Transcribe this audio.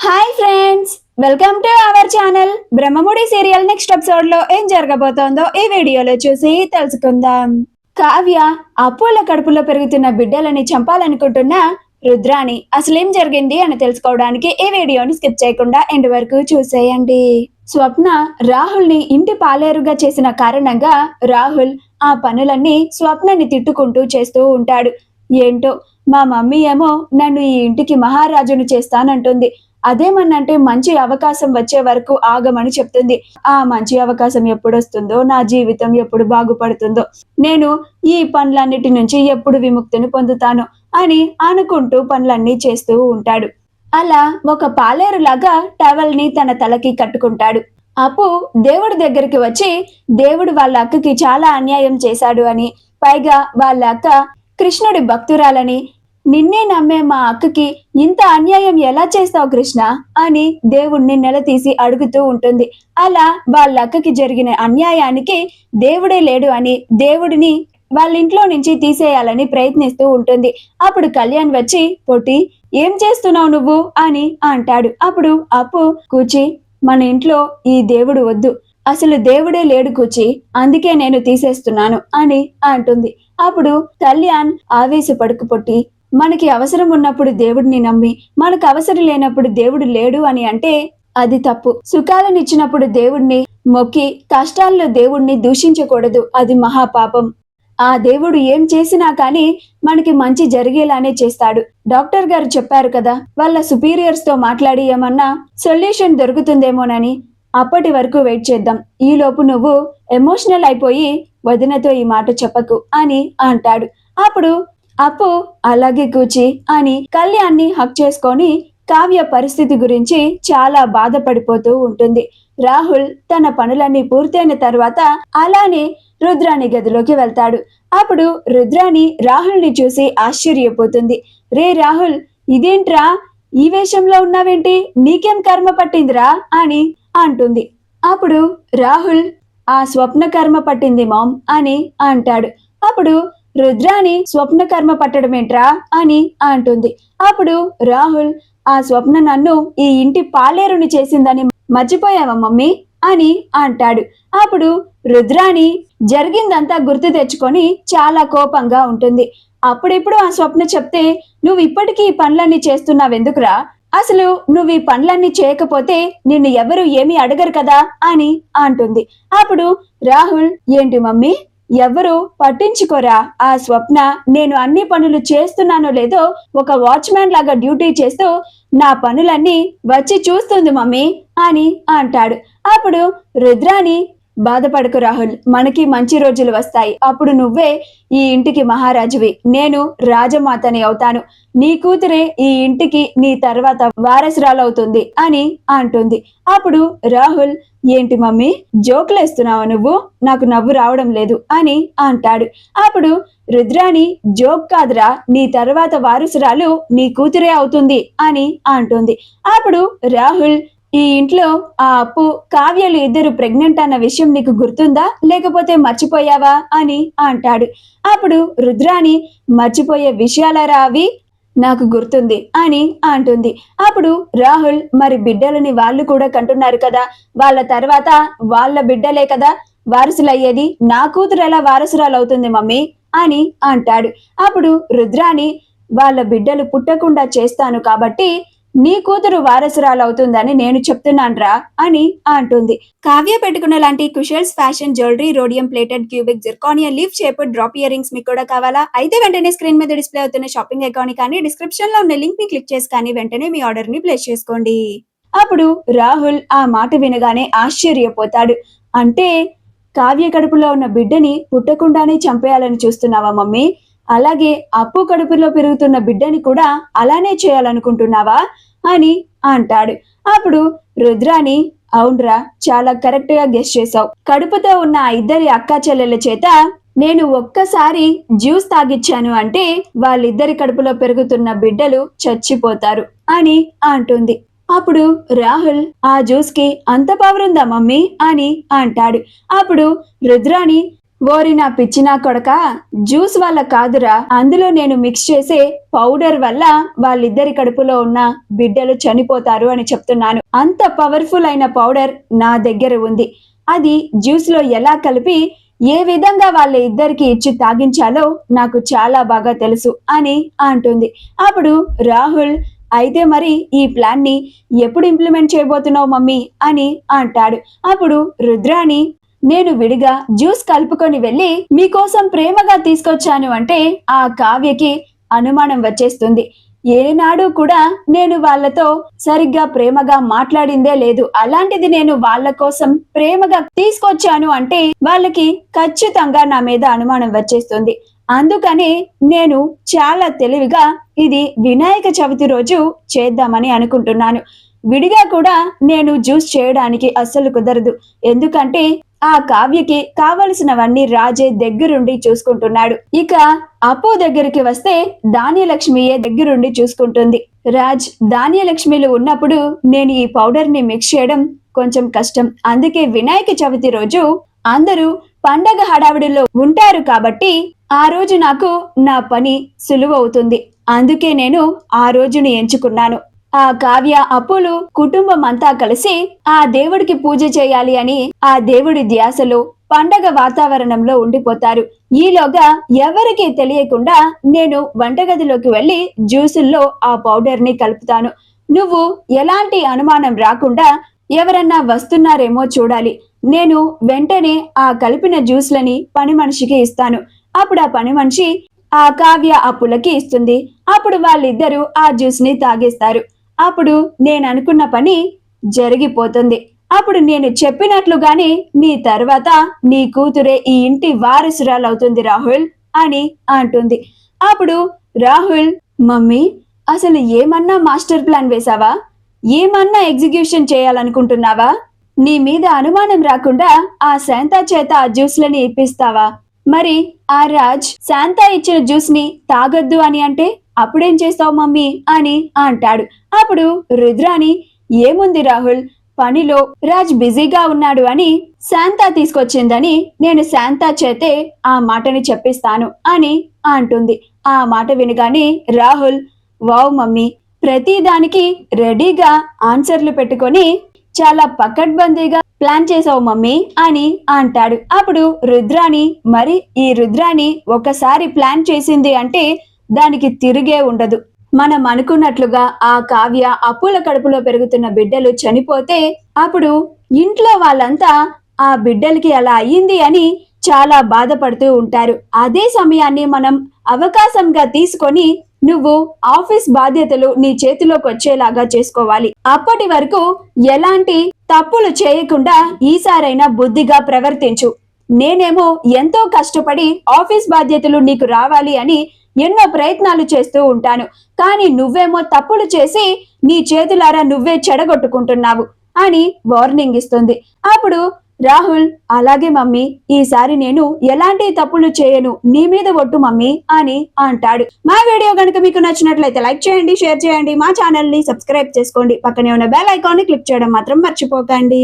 Hi friends welcome to our channel Brahmamudi serial next ఎపిసోడ్లో ఏం జరగబోతోందో ఈ వీడియోలో చూసి తెలుసుకుందాం. కావ్య అప్పుల కడుపులో పెరుగుతున్న బిడ్డలని చంపాలనుకుంటున్న రుద్రాని అసలేం జరిగింది అని తెలుసుకోవడానికి ఈ వీడియోని స్కిప్ చేయకుండా ఎండ్ వరకు చూసేయండి. స్వప్న రాహుల్ని ఇంటి పాలేరుగా చేసిన కారణంగా రాహుల్ ఆ పనులన్నీ స్వప్నని తిట్టుకుంటూ చేస్తూ ఉంటాడు. ఏంటో మా మమ్మీ ఏమో నన్ను ఈ ఇంటికి మహారాజును చేస్తానంటుంది. అదేమన్నంటే మంచి అవకాశం వచ్చే వరకు ఆగమని చెప్తుంది. ఆ మంచి అవకాశం ఎప్పుడు వస్తుందో నా జీవితం ఎప్పుడు బాగుపడుతుందో నేను ఈ పనులన్నిటి నుంచి ఎప్పుడు విముక్తిని పొందుతాను అని అనుకుంటూ పనులన్నీ చేస్తూ ఉంటాడు. అలా ఒక పాలేరులాగా టవల్ని తన తలకి కట్టుకుంటాడు. అప్పు దేవుడి దగ్గరికి వచ్చి దేవుడు వాళ్ళ అక్కకి చాలా అన్యాయం చేశాడు అని పైగా వాళ్ళ అక్క కృష్ణుడి భక్తురాలని నిన్నే నమ్మే మా అక్కకి ఇంత అన్యాయం ఎలా చేస్తావు కృష్ణ? అని దేవుణ్ణి నిలదీసి అడుగుతూ ఉంటుంది. అలా వాళ్ళ అక్కకి జరిగిన అన్యాయానికి దేవుడే లేడు అని దేవుడిని వాళ్ళ ఇంట్లో నుంచి తీసేయాలని ప్రయత్నిస్తూ ఉంటుంది. అప్పుడు కళ్యాణ్ వచ్చి పొట్టి ఏం చేస్తున్నావు నువ్వు? అని అంటాడు. అప్పుడు అప్పు కూచి మన ఇంట్లో ఈ దేవుడు వద్దు. అసలు దేవుడే లేడు కూచి అందుకే నేను తీసేస్తున్నాను అని అంటుంది. అప్పుడు కళ్యాణ్ ఆవేశపడుకు పొట్టి మనకి అవసరం ఉన్నప్పుడు దేవుడిని నమ్మి మనకు అవసరం లేనప్పుడు దేవుడు లేడు అని అంటే అది తప్పు. సుఖాలనిచ్చినప్పుడు దేవుణ్ణి మొక్కి కష్టాల్లో దేవుణ్ణి దూషించకూడదు. అది మహాపాపం. ఆ దేవుడు ఏం చేసినా కానీ మనకి మంచి జరిగేలానే చేస్తాడు. డాక్టర్ గారు చెప్పారు కదా వాళ్ళ సుపీరియర్స్తో మాట్లాడి ఏమన్నా సొల్యూషన్ దొరుకుతుందేమోనని. అప్పటి వరకు వెయిట్ చేద్దాం. ఈలోపు నువ్వు ఎమోషనల్ అయిపోయి వదినతో ఈ మాట చెప్పకు అని అంటాడు. అప్పుడు అప్పు అలాగే కూచి అని కళ్యాణ్ని హక్ చేసుకొని కావ్య పరిస్థితి గురించి చాలా బాధపడిపోతూ ఉంటుంది. రాహుల్ తన పనులన్నీ పూర్తయిన తర్వాత అలానే రుద్రాణి గదిలోకి వెళ్తాడు. అప్పుడు రుద్రాణి రాహుల్ని చూసి ఆశ్చర్యపోతుంది. రే రాహుల్ ఇదేంట్రా? ఈ వేషంలో ఉన్నావేంటి? నీకేం కర్మ పట్టిందిరా? అని అంటుంది. అప్పుడు రాహుల్ ఆ స్వప్న కర్మ పట్టింది మామ్ అని అంటాడు. అప్పుడు రుద్రాని స్వప్న కర్మ పట్టడమేంట్రా అని అంటుంది. అప్పుడు రాహుల్ ఆ స్వప్న నన్ను ఈ ఇంటి పాలేరుని చేసిందని మర్చిపోయావా మమ్మీ? అని అంటాడు. అప్పుడు రుద్రాణి జరిగిందంతా గుర్తు తెచ్చుకొని చాలా కోపంగా ఉంటుంది. అప్పుడిప్పుడు ఆ స్వప్న చెప్తే నువ్వు ఇప్పటికీ ఈ పనులన్నీ చేస్తున్నావెందుకురా? అసలు నువ్వు ఈ పనులన్నీ చేయకపోతే నిన్ను ఎవరు ఏమీ అడగరు కదా? అని అంటుంది. అప్పుడు రాహుల్ ఏంటి మమ్మీ? ఎవరు పట్టించుకోరా? ఆ స్వప్న నేను అన్ని పనులు చేస్తున్నానో లేదో ఒక వాచ్మ్యాన్ లాగా డ్యూటీ చేస్తూ నా పనులన్నీ వచ్చి చూస్తుంది మమ్మీ అని అంటాడు. అప్పుడు రుద్రాని బాధపడకు రాహుల్. మనకి మంచి రోజులు వస్తాయి. అప్పుడు నువ్వే ఈ ఇంటికి మహారాజువి. నేను రాజమాతని అవుతాను. నీ కూతురే ఈ ఇంటికి నీ తర్వాత వారసురాలవుతుంది అని అంటుంది. అప్పుడు రాహుల్ ఏంటి మమ్మీ జోకులేస్తున్నావా నువ్వు? నాకు నవ్వు రావడం లేదు అని అంటాడు. అప్పుడు రుద్రాణి జోక్ కాదురా నీ తర్వాత వారసురాలు నీ కూతురే అవుతుంది అని అంటుంది. అప్పుడు రాహుల్ ఈ ఇంట్లో ఆ అప్పు కావ్యలు ఇద్దరు ప్రెగ్నెంట్ అన్న విషయం నీకు గుర్తుందా? లేకపోతే మర్చిపోయావా? అని అంటాడు. అప్పుడు రుద్రాని మర్చిపోయే విషయాలరా అవి నాకు గుర్తుంది అని అంటుంది. అప్పుడు రాహుల్ మరి బిడ్డలని వాళ్ళు కూడా కంటున్నారు కదా? వాళ్ళ తర్వాత వాళ్ళ బిడ్డలే కదా? వారసులయ్యేది? నా కూతురు ఎలా వారసురాలు అవుతుంది మమ్మీ? అని అంటాడు. అప్పుడు రుద్రాని వాళ్ళ బిడ్డలు పుట్టకుండా చేస్తాను కాబట్టి నీ కూతురు వారసురాలు అవుతుందని నేను చెప్తున్నాన్రా అని అంటుంది. కావ్య పెట్టుకున్న లాంటి Kushal's fashion jewellery rhodium plated cubic zirconia leaf shape drop earrings మీకు కూడా కావాలా? అయితే వెంటనే స్క్రీన్ మీద డిస్ప్లే అవుతున్న షాపింగ్ అకౌంట్ కానీ డిస్క్రిప్షన్లో ఉన్న లింక్ని క్లిక్ చేసి కానీ వెంటనే మీ ఆర్డర్ని ప్లేస్ చేసుకోండి. అప్పుడు రాహుల్ ఆ మాట వినగానే ఆశ్చర్యపోతాడు. అంటే కావ్య కడుపులో ఉన్న బిడ్డని పుట్టకుండానే చంపేయాలని చూస్తున్నావా మమ్మీ? అలాగే అప్పు కడుపులో పెరుగుతున్న బిడ్డని కూడా అలానే చేయాలనుకుంటున్నావా అని అంటాడు. అప్పుడు రుద్రాని అవునరా చాలా కరెక్ట్గా గెస్ట్ చేసావు కడుపుతో ఉన్న ఆ ఇద్దరి అక్క చెల్లెల చేత నేను ఒక్కసారి జ్యూస్ తాగిచ్చాను అంటే వాళ్ళిద్దరి కడుపులో పెరుగుతున్న బిడ్డలు చచ్చిపోతారు అని అంటుంది. అప్పుడు రాహుల్ ఆ జ్యూస్కి అంత పవర్ ఉందా మమ్మీ? అని అంటాడు. అప్పుడు రుద్రాని ఓరి నా పిచ్చినా కొడక జ్యూస్ వల్ల కాదురా. అందులో నేను మిక్స్ చేసే పౌడర్ వల్ల వాళ్ళిద్దరి కడుపులో ఉన్న బిడ్డలు చనిపోతారు అని చెప్తున్నాను. అంత పవర్ఫుల్ అయిన పౌడర్ నా దగ్గర ఉంది. అది జ్యూస్లో ఎలా కలిపి ఏ విధంగా వాళ్ళ ఇద్దరికి ఇచ్చి తాగించాలో నాకు చాలా బాగా తెలుసు అని అంటుంది. అప్పుడు రాహుల్ అయితే మరి ఈ ప్లాన్ని ఎప్పుడు ఇంప్లిమెంట్ చేయబోతున్నావు మమ్మీ? అని అంటాడు. అప్పుడు రుద్రాణి నేను విడిగా జ్యూస్ కలుపుకొని వెళ్ళి మీకోసం ప్రేమగా తీసుకొచ్చాను అంటే ఆ కావ్యకి అనుమానం వచ్చేస్తుంది. ఏనాడు కూడా నేను వాళ్ళతో సరిగ్గా ప్రేమగా మాట్లాడిందే లేదు. అలాంటిది నేను వాళ్ళ కోసం ప్రేమగా తీసుకొచ్చాను అంటే వాళ్ళకి ఖచ్చితంగా నా మీద అనుమానం వచ్చేస్తుంది. అందుకని నేను చాలా తెలివిగా ఇది వినాయక చవితి రోజు చేద్దామని అనుకుంటున్నాను. విడిగా కూడా నేను జ్యూస్ చేయడానికి అస్సలు కుదరదు. ఎందుకంటే ఆ కావ్యకి కావలసినవన్నీ రాజే దగ్గరుండి చూసుకుంటున్నాడు. ఇక అప్పు దగ్గరికి వస్తే ధాన్యలక్ష్మియే దగ్గరుండి చూసుకుంటుంది. రాజ్ ధాన్యలక్ష్మిలు ఉన్నప్పుడు నేను ఈ పౌడర్ని మిక్స్ చేయడం కొంచెం కష్టం. అందుకే వినాయక చవితి రోజు అందరూ పండగ హడావిడిలో ఉంటారు కాబట్టి ఆ రోజు నాకు నా పని సులువవుతుంది. అందుకే నేను ఆ రోజుని ఎంచుకున్నాను. ఆ కావ్య అప్పులు కుటుంబం అంతా కలిసి ఆ దేవుడికి పూజ చేయాలి అని ఆ దేవుడి ధ్యాసలో పండగ వాతావరణంలో ఉండిపోతారు. ఈలోగా ఎవరికీ తెలియకుండా నేను వంటగదిలోకి వెళ్ళి జ్యూసుల్లో ఆ పౌడర్ని కలుపుతాను. నువ్వు ఎలాంటి అనుమానం రాకుండా ఎవరన్నా వస్తున్నారేమో చూడాలి. నేను వెంటనే ఆ కలిపిన జ్యూస్లని పని మనిషికి ఇస్తాను. అప్పుడు ఆ పని మనిషి ఆ కావ్య అప్పులకి ఇస్తుంది. అప్పుడు వాళ్ళిద్దరూ ఆ జ్యూస్ని తాగేస్తారు. అప్పుడు నేను అనుకున్న పని జరిగిపోతుంది. అప్పుడు నేను చెప్పినట్లుగానే నీ తర్వాత నీ కూతురే ఈ ఇంటి వారసురాలవుతుంది రాహుల్ అని అంటుంది. అప్పుడు రాహుల్ మమ్మీ అసలు ఏమన్నా మాస్టర్ ప్లాన్ వేశావా? ఏమన్నా ఎగ్జిక్యూషన్ చేయాలనుకుంటున్నావా? నీ మీద అనుమానం రాకుండా ఆ శాంతా చేత ఆ జ్యూస్లని ఇప్పిస్తావా? మరి ఆ రాజ్ శాంతా ఇచ్చిన జ్యూస్ని తాగొద్దు అని అంటే అప్పుడేం చేస్తావు మమ్మీ? అని అంటాడు. అప్పుడు రుద్రాని ఏముంది రాహుల్? పనిలో రాజ్ బిజీగా ఉన్నాడు అని శాంతా తీసుకొచ్చిందని నేను శాంతా చేతే ఆ మాటని చెప్పిస్తాను అని అంటుంది. ఆ మాట వినగానే రాహుల్ వావ్ మమ్మీ ప్రతి దానికి రెడీగా ఆన్సర్లు పెట్టుకొని చాలా పకడ్బందీగా ప్లాన్ చేసావు మమ్మీ అని అంటాడు. అప్పుడు రుద్రాని మరి ఈ రుద్రాని ఒకసారి ప్లాన్ చేసింది అంటే దానికి తిరిగే ఉండదు. మనం అనుకున్నట్లుగా ఆ కావ్య అప్పుల కడుపులో పెరుగుతున్న బిడ్డలు చనిపోతే అప్పుడు ఇంట్లో వాళ్ళంతా ఆ బిడ్డలకి అలా అయ్యింది అని చాలా బాధపడుతూ ఉంటారు. అదే సమయాన్ని మనం అవకాశంగా తీసుకొని నువ్వు ఆఫీస్ బాధ్యతలు నీ చేతిలోకి వచ్చేలాగా చేసుకోవాలి. అప్పటి వరకు ఎలాంటి తప్పులు చేయకుండా ఈసారైనా బుద్ధిగా ప్రవర్తించు. నేనేమో ఎంతో కష్టపడి ఆఫీస్ బాధ్యతలు నీకు రావాలి అని ఎన్నో ప్రయత్నాలు చేస్తూ ఉంటాను. కానీ నువ్వేమో తప్పులు చేసి నీ చేతులారా నువ్వే చెడగొట్టుకుంటున్నావు అని వార్నింగ్ ఇస్తుంది. అప్పుడు రాహుల్ అలాగే మమ్మీ ఈసారి నేను ఎలాంటి తప్పులు చేయను. నీ మీద ఒట్టు మమ్మీ అని అంటాడు. మా వీడియో కనుక మీకు నచ్చినట్లయితే లైక్ చేయండి షేర్ చేయండి. మా ఛానల్ని సబ్స్క్రైబ్ చేసుకోండి. పక్కనే ఉన్న బెల్ ఐకాన్ని క్లిక్ చేయడం మాత్రం మర్చిపోకండి.